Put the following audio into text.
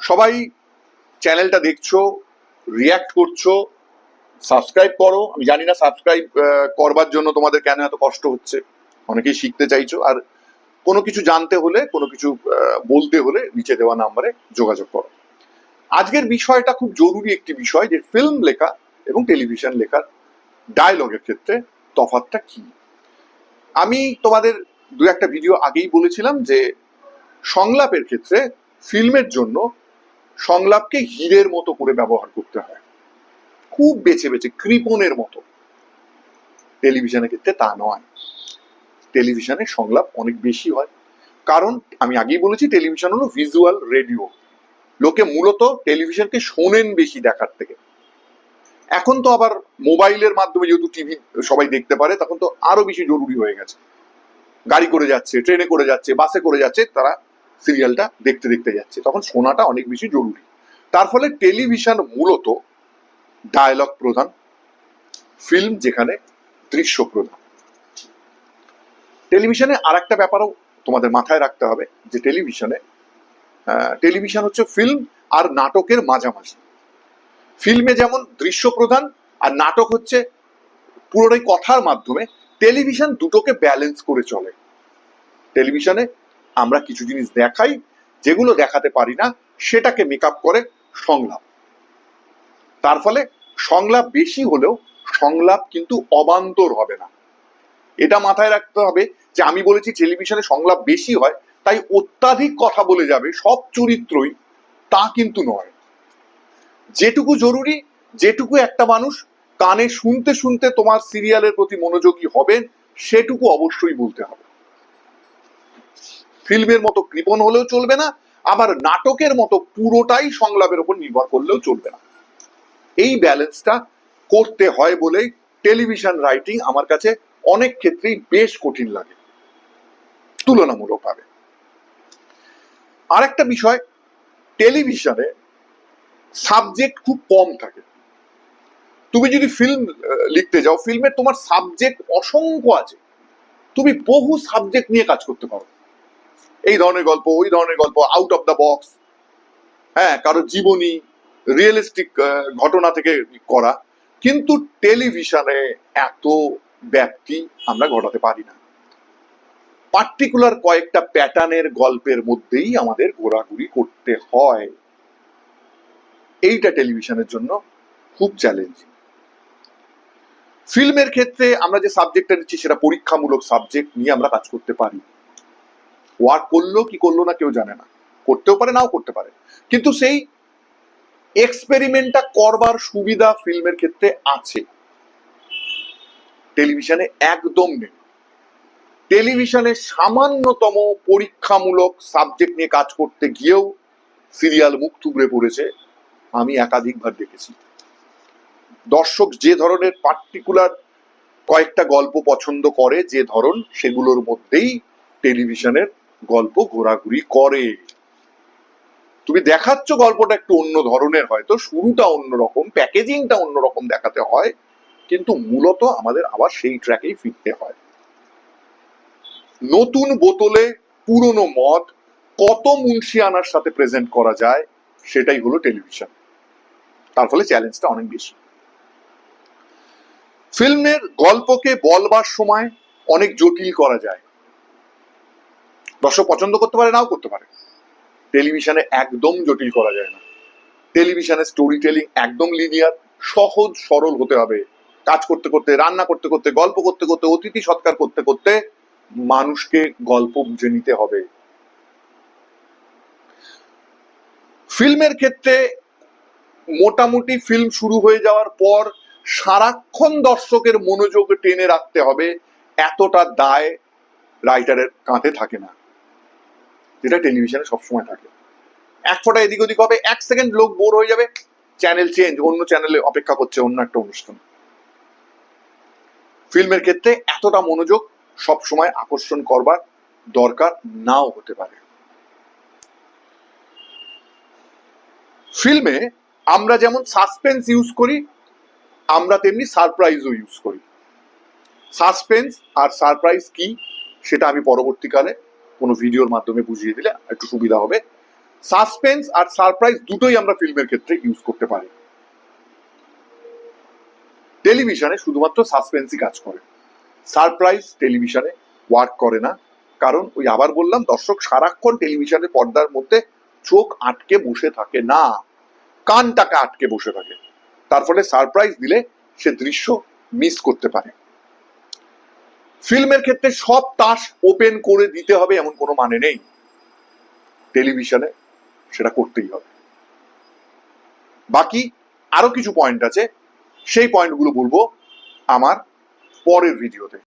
সবাই চ্যানেলটা দেখছ রিয়াক্ট করছ সাবস্ক্রাইব করো। আমি জানি না সাবস্ক্রাইব করবার জন্য তোমাদের কেন এত কষ্ট হচ্ছে। অনেকেই শিখতে চাইছো। আর কোনো কিছু জানতে হলে, কোনো কিছু বলতে হলে নিচে দেওয়া নাম্বারে যোগাযোগ করো। আজকের বিষয়টা খুব জরুরি একটি বিষয় যে ফিল্ম লেখা এবং টেলিভিশন লেখার ডায়লগের ক্ষেত্রে তফাৎটা কি? আমি তোমাদের দু একটা ভিডিও আগেই বলেছিলাম যে সংলাপের ক্ষেত্রে ফিল্মের জন্য সংলাপকে হীরের মতো করে ব্যবহার করতে হয়। খুব বেছে বেছে, কৃপণের মতো। টেলিভিশনের ক্ষেত্রে তা নয়। টেলিভিশনে সংলাপ অনেক বেশি হয়। কারণ, আমি আগেই বলেছি, টেলিভিশন হলো ভিজুয়াল রেডিও। লোকে মূলত টেলিভিশনকে শোনেন বেশি দেখার থেকে। এখন তো আবার মোবাইলের মাধ্যমে যেহেতু টিভি সবাই দেখতে পারে, তখন তো আরও বেশি জরুরি হয়ে গেছে। গাড়ি করে যাচ্ছে, ট্রেনে করে যাচ্ছে, বাসে করে যাচ্ছে, তারা সিরিয়ালটা দেখতে দেখতে যাচ্ছে। তখন শোনাটা অনেক বেশি জরুরি। তার ফলে টেলিভিশন মূলত ডায়লগ প্রধান ফিল্ম যেখানে দৃশ্য প্রধান। টেলিভিশনে আর একটা ব্যাপারও তোমাদের মাথায় রাখতে হবে, যে টেলিভিশনে টেলিভিশন হচ্ছে ফিল্ম আর নাটকের মাঝামাঝি। ফিল্মে যেমন দৃশ্য প্রধান আর নাটক হচ্ছে পুরোটাই কথার মাধ্যমে, টেলিভিশন দুটোকে ব্যালেন্স করে চলে। টেলিভিশনে আমরা কিছু জিনিস দেখাই, যেগুলো দেখাতে পারি না, সেটাকে মেকআপ করে সংলাপ। তার ফলে সংলাপ বেশি হলেও সংলাপ কিন্তু অবান্তর হবে না। এটা মাথায় রাখতে হবে যে আমি বলেছি টেলিভিশনে সংলাপ বেশি হয়, তাই অত্যাধিক কথা বলে যাবে, সব চরিত্রই তা কিন্তু নয়। যেটুকু জরুরি, যেটুকু একটা মানুষ কানে শুনতে শুনতে তোমার সিরিয়ালের প্রতি মনোযোগী হবেন সেটুকু অবশ্যই বলতে হবে। ফিল্মের মতো কৃপণ হলেও চলবে না, আবার নাটকের মতো পুরোটাই সংলাপের উপর নির্ভর করলেও চলবে না। এই ব্যালেন্সটা করতে হয় বলেই টেলিভিশন রাইটিং আমার কাছে অনেক ক্ষেত্রেই বেশ কঠিন লাগে, তুলনামূলকভাবে। আরেকটা বিষয়, টেলিভিশনে সাবজেক্ট খুব কম থাকে। তুমি যদি ফিল্ম লিখতে যাও, ফিল্মে তোমার সাবজেক্ট অসংখ্য আছে। তুমি বহু সাবজেক্ট নিয়ে কাজ করতে পারো। এই ধরনের গল্প, ওই ধরনের গল্প আউট অফ দ্য বক্স হ্যাঁ কারও জীবনী রিয়েলিস্টিক ঘটনা থেকে করা। কিন্তু টেলিভিশনে এত ব্যাপ্তি আমরা ঘটাতে পারি না। পার্টিকুলার কয়েকটা প্যাটার্নের গল্পের মধ্যেই আমাদের ঘোরাঘুরি করতে হয়। এইটা টেলিভিশনের জন্য খুব চ্যালেঞ্জিং ফিল্মের ক্ষেত্রে আমরা যে সাবজেক্টটা নিচ্ছি, সেটা পরীক্ষামূলক সাবজেক্ট নিয়ে আমরা কাজ করতে পারি। ওয়ার্ক করল, কি করল না কেউ জানে না। করতেও পারে, নাও করতে পারে। কিন্তু সেই এক্সপেরিমেন্টটা করবার সুবিধা ফিল্মের ক্ষেত্রে আছে। টেলিভিশনে একদম নেই। টেলিভিশনে সামান্যতম পরীক্ষামূলক সাবজেক্ট নিয়ে কাজ করতে গিয়েও সিরিয়াল মুখ থুবড়ে পড়েছে, আমি একাধিকবার দেখেছি। দর্শক যে ধরনের পার্টিকুলার কয়েকটা গল্প পছন্দ করে, যে ধরন, সেগুলোর মধ্যেই টেলিভিশনের গল্প ঘোরাঘুরি করে। তুমি দেখাচ্ছ গল্পটা একটু অন্য ধরনের হয়তো শুরুটা অন্যরকম, প্যাকেজিংটা অন্যরকম দেখাতে হয়, কিন্তু মূলত আমাদের আবার সেই ট্র্যাকেই ফিরতে হয়। নতুন বোতলে পুরনো মদ কত মুন্সিয়ানার সাথে প্রেজেন্ট করা যায়, সেটাই হলো টেলিভিশন তার ফলে চ্যালেঞ্জটা অনেক বেশি। ফিল্মের গল্পকে বলবার সময় অনেক জটিল করা যায়। দর্শক পছন্দ করতে পারে, নাও করতে পারে। টেলিভিশনে একদম জটিল করা যায় না। টেলিভিশনে স্টোরি টেলিং একদম লিনিয়ার সহজ, সরল হতে হবে। কাজ করতে করতে, রান্না করতে করতে, গল্প করতে করতে, অতিথি সৎকার করতে করতে মানুষকে গল্প বুঝে নিতে হবে। ফিল্মের ক্ষেত্রে মোটামুটি ফিল্ম শুরু হয়ে যাওয়ার পর সারাক্ষণ দর্শকের মনোযোগ টেনে রাখতে হবে। এতটা দায় রাইটারের কাঁধে থাকে না। যেটা টেলিভিশনে সবসময় থাকে। এক ফোঁটা এদিক ওদিক হবে, এক সেকেন্ড লোক বোর হয়ে যাবে চ্যানেল চেঞ্জ অন্য চ্যানেলে অপেক্ষা করছে অন্য একটা অনুষ্ঠান। ফিল্মের ক্ষেত্রে এতটা মনোযোগ সব সময় আকর্ষণ করবার দরকার নাও হতে পারে। ফিল্মে আমরা যেমন সাসপেন্স ইউজ করি, আমরা তেমনি সারপ্রাইজও ইউজ করি। সাসপেন্স আর সারপ্রাইজ কি, সেটা আমি পরবর্তীকালে কোনো ভিডিওর মাধ্যমে বুঝিয়ে দিলে একটু সুবিধা হবে। সাসপেন্স আর সারপ্রাইজ দুটোই আমরা ফিল্মের ক্ষেত্রে ইউজ করতে পারি। টেলিভিশনে শুধুমাত্র সাসপেন্সই কাজ করে। সারপ্রাইজ টেলিভিশনে ওয়ার্ক করে না। কারণ ওই আবার বললাম, দর্শক সারাক্ষণ টেলিভিশনের পর্দার মধ্যে চোখ আটকে বসে থাকে না। কানটাকে আটকে বসে থাকে। তার ফলে সারপ্রাইজ দিলে সে দৃশ্য মিস করতে পারে। ফিল্মের ক্ষেত্রে সব তাস ওপেন করে দিতে হবে এমন কোনো মানে নেই। টেলিভিশনে সেটা করতেই হবে। বাকি আরও কিছু পয়েন্ট আছে, সেই পয়েন্টগুলো বলব আমার পরের ভিডিওতে